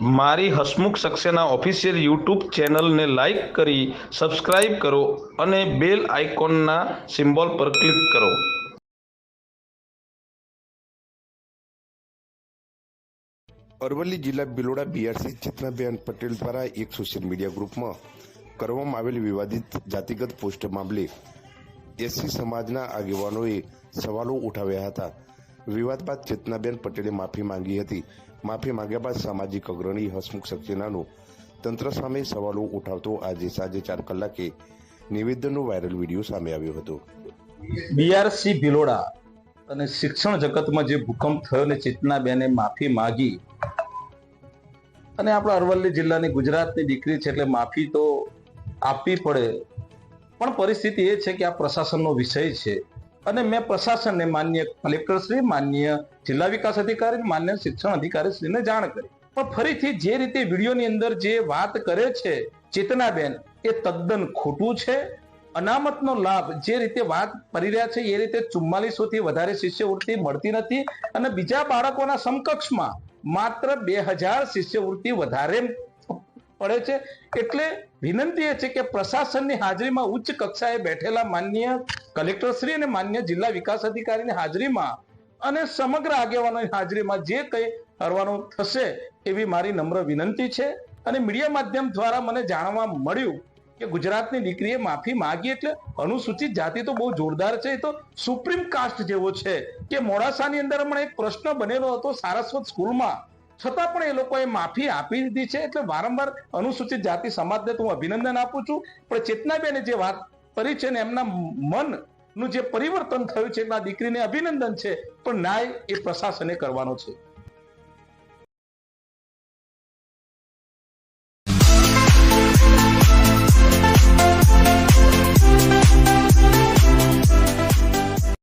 મારી Hasmukh Saxena official YouTube ચેનલને like કરી સબસ્ક્રાઇબ કરો અને બેલ આઇકોનના સિમ્બોલ પર ક્લિક કરો. અરવલ્લી જિલ્લા બિલોડા બીઆરસી ચેતનાબેન પટેલ દ્વારા એક સોશિયલ મીડિયા ગ્રુપમાં કરવામાં આવેલ વિવાદિત જાતિગત પોસ્ટ મામલે એસસી સમાજના આગેવાનોએ સવાલો ઉઠાવ્યા હતા. વિવાદ બાદ ચેતનાબેન પટેલે માફી માંગી હતી. માફી માંગ્યા બાદ સામાજિક અગ્રણી હસમુખ સક્સેનાનો તંત્ર સામે સવાલો ઉઠાવતો આજે સાંજે ચાર કલાકે નિવેદનનો વાયરલ વીડિયો સામે આવ્યો હતો. બીઆરસી ભિલોડા અને શિક્ષણ જગતમાં જે ભૂકંપ થયો ને ચેતનાબેને માફી માગી અને આપણા અરવલ્લી જિલ્લાની ગુજરાતની દીકરી છે એટલે માફી તો આપવી પડે. પણ પરિસ્થિતિ એ છે કે આ પ્રશાસનનો વિષય છે. અને મેં પ્રશાસનને માન્ય કલેક્ટરશ્રી, માન્ય જિલ્લા વિકાસ અધિકારી, માન્ય શિક્ષણ અધિકારીશ્રીને જાણ કરી. પણ ફરીથી જે રીતે વિડીયોની અંદર જે વાત કરે છે, ચેતનાબેન, એ તદ્દન ખોટું છે. અનામતનો લાભ જે રીતે વાત કરી રહ્યા છે, એ રીતે ચુમ્માલીસો થી વધારે શિષ્યવૃત્તિ મળતી નથી અને બીજા બાળકોના સમકક્ષમાં માત્ર બે હજાર શિષ્યવૃત્તિ વધારે પડે છે. એટલે વિનંતી એ છે કે પ્રશાસનની હાજરીમાં ઉચ્ચ કક્ષાએ બેઠેલા માન્ય કલેક્ટરશ્રી અને માન્ય જિલ્લા વિકાસ અધિકારીની હાજરીમાં અને સમગ્ર આગેવાનોની હાજરીમાં જે કંઈ કરવાનું થશે એવી મારી નમ્ર વિનંતી છે. અને મીડિયા માધ્યમ દ્વારા મને જાણવા મળ્યું કે ગુજરાતની દીકરીએ માફી માગી એટલે અનુસૂચિત જાતિ તો બહુ જોરદાર છે. એ તો સુપ્રીમ કાસ્ટ જેવો છે કે મોડાસાની અંદર હમણાં એક પ્રશ્ન બનેલો હતો સારસ્વત સ્કૂલમાં છતાં પણ એ લોકોએ માફી આપી દીધી છે. એટલે વારંવાર અનુસૂચિત જાતિ સમાજને તો હું અભિનંદન આપું છું. પણ ચેતનાબેને જે વાત કરી છે ને, એમના મનનું જે પરિવર્તન થયું છે, એમના દીકરીને અભિનંદન છે. પણ ન્યાય એ પ્રશાસને કરવાનો છે.